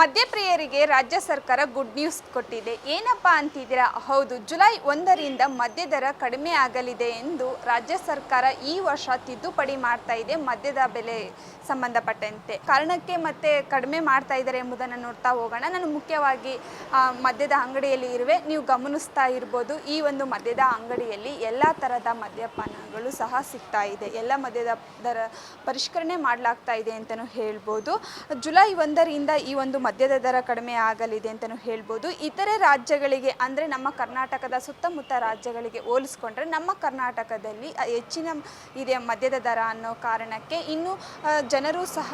ಮದ್ಯಪ್ರಿಯರಿಗೆ ರಾಜ್ಯ ಸರ್ಕಾರ good news ಕೊಟ್ಟಿದೆ. ಏನಪ್ಪ ಅಂತಿದ್ದೀರಾ? ಹೌದು, ಜುಲೈ ಒಂದರಿಂದ ಮದ್ಯ ದರ ಕಡಿಮೆ ಆಗಲಿದೆ ಎಂದು ರಾಜ್ಯ ಸರ್ಕಾರ ಈ ವರ್ಷ ತಿದ್ದುಪಡಿ ಮಾಡ್ತಾ ಇದೆ ಮದ್ಯದ ಬೆಲೆ ಸಂಬಂಧಪಟ್ಟಂತೆ. ಕಾರಣಕ್ಕೆ ಮತ್ತೆ ಕಡಿಮೆ ಮಾಡ್ತಾ ಇದ್ದಾರೆ ಎಂಬುದನ್ನು ನೋಡ್ತಾ ಹೋಗೋಣ. ನಾನು ಮುಖ್ಯವಾಗಿ ಮದ್ಯದ ಅಂಗಡಿಯಲ್ಲಿ ಇರುವೆ. ನೀವು ಗಮನಿಸ್ತಾ ಇರ್ಬೋದು, ಈ ಒಂದು ಮದ್ಯದ ಅಂಗಡಿಯಲ್ಲಿ ಎಲ್ಲ ಥರದ ಮದ್ಯಪಾನಗಳು ಸಹ ಸಿಗ್ತಾ ಇದೆ. ಎಲ್ಲ ಮದ್ಯದ ದರ ಪರಿಷ್ಕರಣೆ ಮಾಡಲಾಗ್ತಾ ಇದೆ ಅಂತಲೂ ಹೇಳ್ಬೋದು. ಜುಲೈ ಒಂದರಿಂದ ಈ ಒಂದು ಮದ್ಯದ ದರ ಕಡಿಮೆ ಆಗಲಿದೆ ಅಂತಲೂ ಹೇಳ್ಬೋದು. ಇತರೆ ರಾಜ್ಯಗಳಿಗೆ, ಅಂದರೆ ನಮ್ಮ ಕರ್ನಾಟಕದ ಸುತ್ತಮುತ್ತ ರಾಜ್ಯಗಳಿಗೆ ಹೋಲಿಸ್ಕೊಂಡ್ರೆ ನಮ್ಮ ಕರ್ನಾಟಕದಲ್ಲಿ ಹೆಚ್ಚಿನ ಇದೆ ಮದ್ಯದ ದರ ಅನ್ನೋ ಕಾರಣಕ್ಕೆ ಇನ್ನು ಜನರು ಸಹ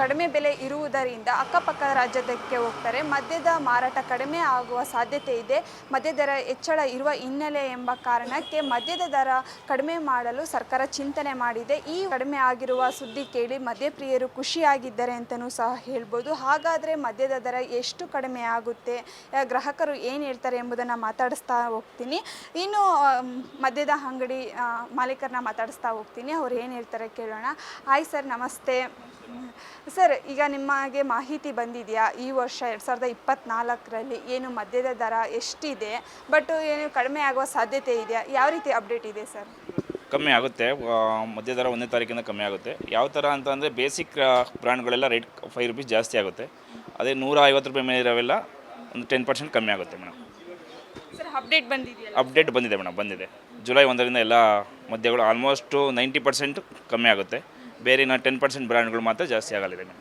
ಕಡಿಮೆ ಬೆಲೆ ಇರುವುದರಿಂದ ಅಕ್ಕಪಕ್ಕ ರಾಜ್ಯದಕ್ಕೆ ಹೋಗ್ತಾರೆ. ಮದ್ಯದ ಮಾರಾಟ ಕಡಿಮೆ ಆಗುವ ಸಾಧ್ಯತೆ ಇದೆ. ಮದ್ಯ ದರ ಹೆಚ್ಚಳ ಇರುವ ಹಿನ್ನೆಲೆ ಎಂಬ ಕಾರಣಕ್ಕೆ ಮದ್ಯದ ದರ ಕಡಿಮೆ ಮಾಡಲು ಸರ್ಕಾರ ಚಿಂತನೆ ಮಾಡಿದೆ. ಈ ಕಡಿಮೆ ಆಗಿರುವ ಸುದ್ದಿ ಕೇಳಿ ಮದ್ಯಪ್ರಿಯರು ಖುಷಿಯಾಗಿದ್ದಾರೆ ಅಂತಲೂ ಸಹ ಹೇಳ್ಬೋದು. ಹಾಗಾದರೆ ಮದ್ಯದ ದರ ಎಷ್ಟು ಕಡಿಮೆ ಆಗುತ್ತೆ ಗ್ರಾಹಕರು ಏನು ಹೇಳ್ತಾರೆ ಎಂಬುದನ್ನು ಮಾತಾಡಿಸ್ತಾ ಹೋಗ್ತೀನಿ. ಇನ್ನು ಮದ್ಯದ ಅಂಗಡಿ ಮಾಲೀಕರನ್ನ ಮಾತಾಡಿಸ್ತಾ ಹೋಗ್ತೀನಿ. ಅವ್ರು ಏನು ಹೇಳ್ತಾರೆ ಕೇಳೋಣ. ಹಾಯ್ ಸರ್, ನಮಸ್ತೆ. ಸರ್, ಈಗ ನಿಮಗೆ ಮಾಹಿತಿ ಬಂದಿದೆಯಾ? ಈ ವರ್ಷ ಎರಡು ಸಾವಿರದ ಇಪ್ಪತ್ತ್ನಾಲ್ಕರಲ್ಲಿ ಏನು ಮದ್ಯದ ದರ ಎಷ್ಟಿದೆ, ಬಟ್ ಏನು ಕಡಿಮೆ ಆಗುವ ಸಾಧ್ಯತೆ ಇದೆಯಾ? ಯಾವ ರೀತಿ ಅಪ್ಡೇಟ್ ಇದೆ ಸರ್? ಕಮ್ಮಿ ಆಗುತ್ತೆ. ಮದ್ಯ ದರ ಒಂದನೇ ತಾರೀಕಿಂದ ಕಮ್ಮಿ ಆಗುತ್ತೆ. ಯಾವ ಥರ ಅಂತ ಅಂದರೆ, ಬೇಸಿಕ್ ಬ್ರ್ಯಾಂಡ್ಗಳೆಲ್ಲ ರೇಟ್ ಫೈವ್ ರುಪೀಸ್ ಜಾಸ್ತಿ ಆಗುತ್ತೆ. ಅದೇ ನೂರ ಐವತ್ತು ರೂಪಾಯಿ ಮೇಲೆ ಇರೋವೆಲ್ಲ ಒಂದು ಟೆನ್ ಪರ್ಸೆಂಟ್ ಕಮ್ಮಿ ಆಗುತ್ತೆ ಮೇಡಮ್. ಸರ್ ಅಪ್ಡೇಟ್ ಬಂದಿದೆಯಲ್ಲ ಅಪ್ಡೇಟ್ ಬಂದಿದೆ ಮೇಡಮ್ ಬಂದಿದೆ. ಜುಲೈ ಒಂದರಿಂದ ಎಲ್ಲ ಮದ್ಯಗಳು ಆಲ್ಮೋಸ್ಟು ನೈಂಟಿ ಪರ್ಸೆಂಟ್ ಕಮ್ಮಿ ಆಗುತ್ತೆ. ಬೇರೆ ಇನ್ನು ಟೆನ್ ಪರ್ಸೆಂಟ್ ಬ್ರ್ಯಾಂಡ್ಗಳು ಮಾತ್ರ ಜಾಸ್ತಿ ಆಗಲಿದೆ ಮೇಡಮ್.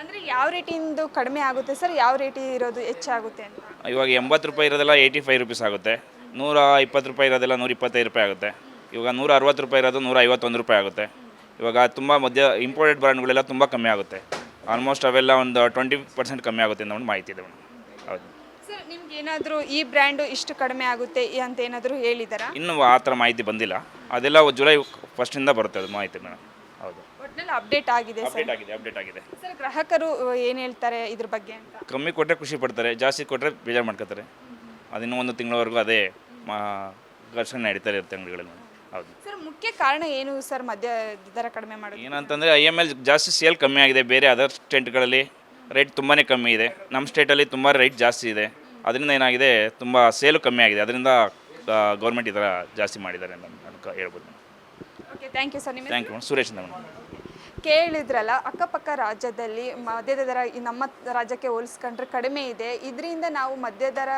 ಅಂದರೆ ಯಾವ ರೇಟಿಂದು ಕಡಿಮೆ ಆಗುತ್ತೆ ಸರ್? ಯಾವ ರೇಟಿ ಇರೋದು ಹೆಚ್ಚಾಗುತ್ತೆ ಅಂತ? ಇವಾಗ ಎಂಬತ್ತು ರೂಪಾಯಿ ಇರೋದೆಲ್ಲ ಏಯ್ಟಿ ಫೈವ್ ರುಪೀಸ್ ಆಗುತ್ತೆ. ನೂರ ಇಪ್ಪತ್ತು ರೂಪಾಯಿ ಇರೋದೆಲ್ಲ ನೂರ ಇಪ್ಪತ್ತೈದು ರೂಪಾಯಿ ಆಗುತ್ತೆ. ಇವಾಗ ನೂರ ಅರವತ್ತು ರೂಪಾಯಿ ಇರೋದು ನೂರ ಐವತ್ತೊಂದು ರೂಪಾಯಿ ಆಗುತ್ತೆ. ಇವಾಗ ತುಂಬ ಮಧ್ಯ ಇಂಪೋರ್ಟೆಡ್ ಬ್ರ್ಯಾಂಡ್ಗಳೆಲ್ಲ ತುಂಬ ಕಮ್ಮಿ ಆಗುತ್ತೆ. ಆಲ್ಮೋಸ್ಟ್ ಅವೆಲ್ಲ ಒಂದು ಟ್ವೆಂಟಿ ಪರ್ಸೆಂಟ್ ಕಮ್ಮಿ ಆಗುತ್ತೆ ಅಂತ ಒಂದು ಮಾಹಿತಿ ಇದೆ ಮೇಡಮ್. ಹೌದು. ಸರ್ ನಿಮ್ಗೆ ಏನಾದರೂ ಈ ಬ್ರ್ಯಾಂಡು ಇಷ್ಟು ಕಡಿಮೆ ಆಗುತ್ತೆ ಅಂತ ಏನಾದರೂ ಹೇಳಿದಾರಾ? ಇನ್ನೂ ಆ ಥರ ಮಾಹಿತಿ ಬಂದಿಲ್ಲ. ಅದೆಲ್ಲ ಜುಲೈ ಫಸ್ಟಿಂದ ಬರುತ್ತೆ ಅದು ಮಾಹಿತಿ ಮೇಡಮ್. ಹೌದು. ಒಟ್ಟಿನಲ್ಲಿ ಅಪ್ಡೇಟ್ ಆಗಿದೆ ಸರ್. ಅಪ್ಡೇಟ್ ಆಗಿದೆ ಅಪ್ಡೇಟ್ ಆಗಿದೆ. ಸರ್ ಗ್ರಾಹಕರು ಏನು ಹೇಳ್ತಾರೆ ಇದ್ರ ಬಗ್ಗೆ ಅಂತ? ಕಮ್ಮಿ ಕೊಟ್ಟರೆ ಖುಷಿ ಪಡ್ತಾರೆ ಜಾಸ್ತಿ ಕೊಟ್ಟರೆ ಬೇಜಾರು ಮಾಡ್ಕೋತಾರೆ. ಅದಿನ್ನೂ ಒಂದು ತಿಂಗಳವರೆಗೂ ಅದೇ ಮಾ ಘರ್ಷಣೆ ನಡೀತಾರೆ ಇರುತ್ತೆ ಅಂಗಡಿಗಳಲ್ಲಿ. ಹೌದು. ಮುಖ್ಯ ಕಾರಣ ಏನು ಸರ್ ಮದ್ಯ ದರ ಕಡಿಮೆ ಮಾಡೋದು? ಏನಂತಂದರೆ ಐ ಎಂ ಎಲ್ ಜಾಸ್ತಿ ಸೇಲ್ ಕಮ್ಮಿ ಆಗಿದೆ ಬೇರೆ ಅದರ್ ಸ್ಟೇಟ್ಗಳಲ್ಲಿ ರೇಟ್ ತುಂಬಾ ಕಮ್ಮಿ ಇದೆ. ನಮ್ಮ ಸ್ಟೇಟಲ್ಲಿ ತುಂಬ ರೇಟ್ ಜಾಸ್ತಿ ಇದೆ. ಅದರಿಂದ ಏನಾಗಿದೆ ತುಂಬ ಸೇಲು ಕಮ್ಮಿ ಆಗಿದೆ. ಅದರಿಂದ ಗೌರ್ಮೆಂಟ್ ಈ ಥರ ಜಾಸ್ತಿ ಮಾಡಿದ್ದಾರೆ ಅಂತ ಹೇಳ್ಬೋದು. ಓಕೆ ಥ್ಯಾಂಕ್ ಯು ಸರ್ ನಿಮ್ಮ ಥ್ಯಾಂಕ್ ಯು ಸುರೇಶ್ ಅಂತ ಮೇಡಮ್. ಕೇಳಿದ್ರಲ್ಲ, ಅಕ್ಕಪಕ್ಕ ರಾಜ್ಯದಲ್ಲಿ ಮದ್ಯದ ದರ ನಮ್ಮ ರಾಜ್ಯಕ್ಕೆ ಹೋಲಿಸ್ಕೊಂಡ್ರೆ ಕಡಿಮೆ ಇದೆ. ಇದರಿಂದ ನಾವು ಮದ್ಯ ದರ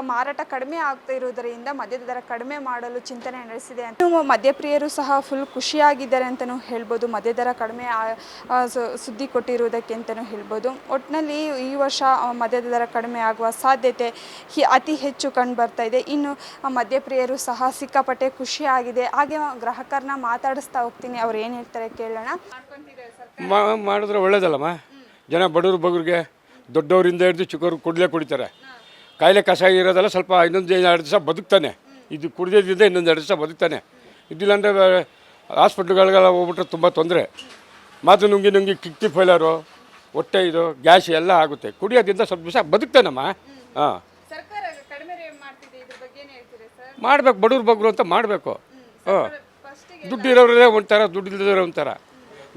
ಮಾರಾಟ ಕಡಿಮೆ ಆಗ್ತಾ ಇರುವುದರಿಂದ ಮದ್ಯದ ದರ ಕಡಿಮೆ ಮಾಡಲು ಚಿಂತನೆ ನಡೆಸಿದೆ ಅಂತ. ಮದ್ಯಪ್ರಿಯರು ಸಹ ಫುಲ್ ಖುಷಿಯಾಗಿದ್ದಾರೆ ಅಂತಲೂ ಹೇಳ್ಬೋದು. ಮದ್ಯ ದರ ಕಡಿಮೆ ಸುದ್ದಿ ಕೊಟ್ಟಿರುವುದಕ್ಕೆ ಅಂತಲೂ ಹೇಳ್ಬೋದು. ಒಟ್ಟಿನಲ್ಲಿ ಈ ವರ್ಷ ಮದ್ಯದ ದರ ಕಡಿಮೆ ಆಗುವ ಸಾಧ್ಯತೆ ಹಿ- ಅತಿ ಹೆಚ್ಚು ಕಂಡು ಬರ್ತಾ ಇದೆ. ಇನ್ನು ಮದ್ಯಪ್ರಿಯರು ಸಹ ಸಿಕ್ಕಾಪಟ್ಟೆ ಖುಷಿಯಾಗಿದೆ. ಹಾಗೆ, ಗ್ರಾಹಕರನ್ನ ಮಾತಾಡಿಸ್ತಾ ಹೋಗ್ತೀನಿ. ಅವ್ರು ಏನು ಹೇಳ್ತಾರೆ ಕೇಳೋಣ. ಮಾ ಮಾಡಿದ್ರೆ ಒಳ್ಳೇದಲ್ಲಮ್ಮ? ಜನ ಬಡವ್ರು ಬಗ್ರಿಗೆ ದೊಡ್ಡವರಿಂದ ಹಿಡಿದು ಚಿಕ್ಕವ್ರು ಕುಡಲೇ ಕುಡಿತಾರೆ. ಕಾಯಿಲೆ ಕಷಾಯ ಇರೋದೆಲ್ಲ ಸ್ವಲ್ಪ ಇನ್ನೊಂದು ಎರಡು ದಿವಸ ಬದುಕ್ತಾನೆ. ಇದು ಕುಡಿದಿದ್ದ ಇನ್ನೊಂದು ಎರಡು ದಿವಸ ಬದುಕ್ತಾನೆ. ಇದ್ದಿಲ್ಲಾಂದರೆ ಹಾಸ್ಪಿಟ್ಲ್ಗಳಿಗೆಲ್ಲ ಹೋಗ್ಬಿಟ್ರೆ ತುಂಬ ತೊಂದರೆ. ಮಾತು ನುಂಗಿ ನುಂಗಿ ಕಿಕ್ಕಿ ಫೈಲರು ಹೊಟ್ಟೆ ಇದು ಗ್ಯಾಸ್ ಎಲ್ಲ ಆಗುತ್ತೆ. ಕುಡಿಯೋದ್ರಿಂದ ಸ್ವಲ್ಪ ದಿವಸ ಬದುಕ್ತಾನಮ್ಮ. ಹಾಂ. ಬಡವ್ರ ಮಾಡ್ಬೇಕು ಬಡವ್ರು ಬಗ್ರು ಅಂತ ಮಾಡಬೇಕು. ಹಾಂ. ದುಡ್ಡು ಇರೋರೇ ಒಂಥರ ದುಡ್ಡು ಇಲ್ಲದಿರೋ ಒಂಥರ.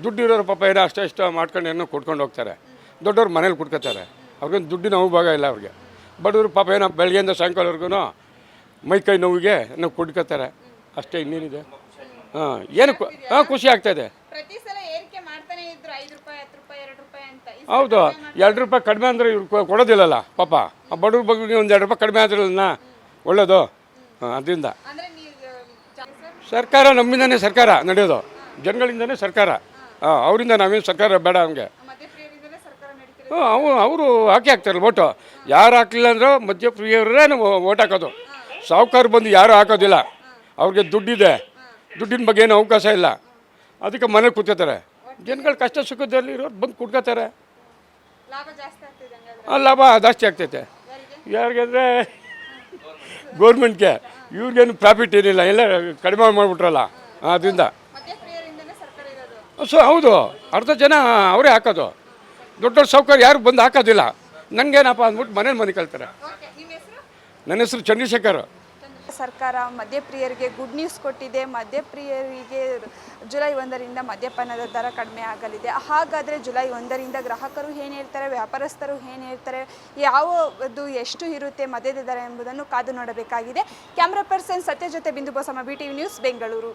ದುಡ್ಡು ಇರೋರು ಪಾಪ ಏನೋ ಅಷ್ಟೋ ಇಷ್ಟ ಮಾಡ್ಕೊಂಡು ಏನೋ ಕೊಟ್ಕೊಂಡು ಹೋಗ್ತಾರೆ. ದೊಡ್ಡವ್ರು ಮನೇಲಿ ಕುಡ್ಕೋತಾರೆ. ಅವ್ರಿಗೇನು ದುಡ್ಡಿನ ಭಾಗ ಇಲ್ಲ ಅವ್ರಿಗೆ. ಬಡವರು ಪಾಪ ಏನೋ ಬೆಳಗ್ಗೆಯಿಂದ ಸಾಯಂಕಾಲವರೆಗೂ ಮೈ ಕೈ ನೋವಿಗೆ ನಾವು ಕುಡ್ಕೋತಾರೆ. ಅಷ್ಟೇ ಇನ್ನೇನಿದೆ. ಹಾಂ ಏನು ಹಾಂ ಖುಷಿ ಆಗ್ತಾಯಿದೆ ಹೌದು ಎರಡು ರೂಪಾಯಿ ಕಡಿಮೆ ಅಂದರೆ ಇವ್ರು ಕೊಡೋದಿಲ್ಲಲ್ಲ ಪಾಪ. ಆ ಬಡವ್ರ ಬಗ್ಗೆ ಒಂದು ಎರಡು ರೂಪಾಯಿ ಕಡಿಮೆ ಆದ್ರಲ್ಲ ಒಳ್ಳೇದು. ಹಾಂ ಅದರಿಂದ. ಸರ್ಕಾರ ನಮ್ಮಿಂದನೇ ಸರ್ಕಾರ ನಡೆಯೋದು. ಜನಗಳಿಂದನೇ ಸರ್ಕಾರ. ಹಾಂ ಅವರಿಂದ ನಾವೇನು ಸರ್ಕಾರ ಬೇಡ ನಡೀತಿರೋದು ಹ್ಞೂ ಅವು, ಅವರು ಹಾಕಿ ಹಾಕ್ತಾರಲ್ಲ ಓಟು ಯಾರು ಹಾಕಲಿಲ್ಲ ಅಂದ್ರೆ ಮಧ್ಯಪ್ರಿಯವರೇ ನಾವು ಓಟ್ ಹಾಕೋದು. ಸಾಹುಕಾರ ಬಂದು ಯಾರೂ ಹಾಕೋದಿಲ್ಲ. ಅವ್ರಿಗೆ ದುಡ್ಡಿದೆ. ದುಡ್ಡಿನ ಬಗ್ಗೆ ಏನು ಅವಕಾಶ ಇಲ್ಲ. ಅದಕ್ಕೆ ಮನೆ ಕೂತ್ಕೋತಾರೆ. ಜನಗಳು ಕಷ್ಟ ಸುಖದಲ್ಲಿ ಇರೋರು ಬಂದು ಕುಟ್ಕೋತಾರೆ ಲಾಭ ಜಾಸ್ತಿ ಆಗ್ತೈತೆ. ಯಾರಿಗೆ ಅಂದರೆ ಗೌರ್ಮೆಂಟ್ಗೆ ಇವ್ರಿಗೇನು ಪ್ರಾಫಿಟ್ ಏನಿಲ್ಲ. ಎಲ್ಲ ಕಡಿಮೆ ಮಾಡಿಬಿಟ್ರಲ್ಲ. ಅದರಿಂದ ಸೊ ಹೌದು. ಅರ್ಧ ಜನ ಅವರೇ ಹಾಕೋದು. ದೊಡ್ಡ ದೊಡ್ಡ ಸೌಕರ್ಯ ಯಾರು ಬಂದು ಹಾಕೋದಿಲ್ಲ. ನನಗೇನಪ್ಪ ಅಂದ್ಬಿಟ್ಟು ಮನೇಲಿ ಮನೆ ಕಲ್ತಾರೆ. ನನ್ನ ಹೆಸರು ಚಂದ್ರಶೇಖರ್. ಸರ್ಕಾರ ಮದ್ಯಪ್ರಿಯರಿಗೆ ಗುಡ್ ನ್ಯೂಸ್ ಕೊಟ್ಟಿದೆ. ಮದ್ಯಪ್ರಿಯರಿಗೆ ಜುಲೈ ಒಂದರಿಂದ ಮದ್ಯಪಾನದ ದರ ಕಡಿಮೆ ಆಗಲಿದೆ. ಹಾಗಾದರೆ ಜುಲೈ ಒಂದರಿಂದ ಗ್ರಾಹಕರು ಏನು ಹೇಳ್ತಾರೆ ವ್ಯಾಪಾರಸ್ಥರು ಏನು ಹೇಳ್ತಾರೆ ಯಾವುದು ಎಷ್ಟು ಇರುತ್ತೆ ಮದ್ಯದ ದರ ಎಂಬುದನ್ನು ಕಾದು ನೋಡಬೇಕಾಗಿದೆ. ಕ್ಯಾಮ್ರಾ ಪರ್ಸನ್ ಸತ್ಯ ಜೊತೆ Bindu Basamma B T news Bengaluru.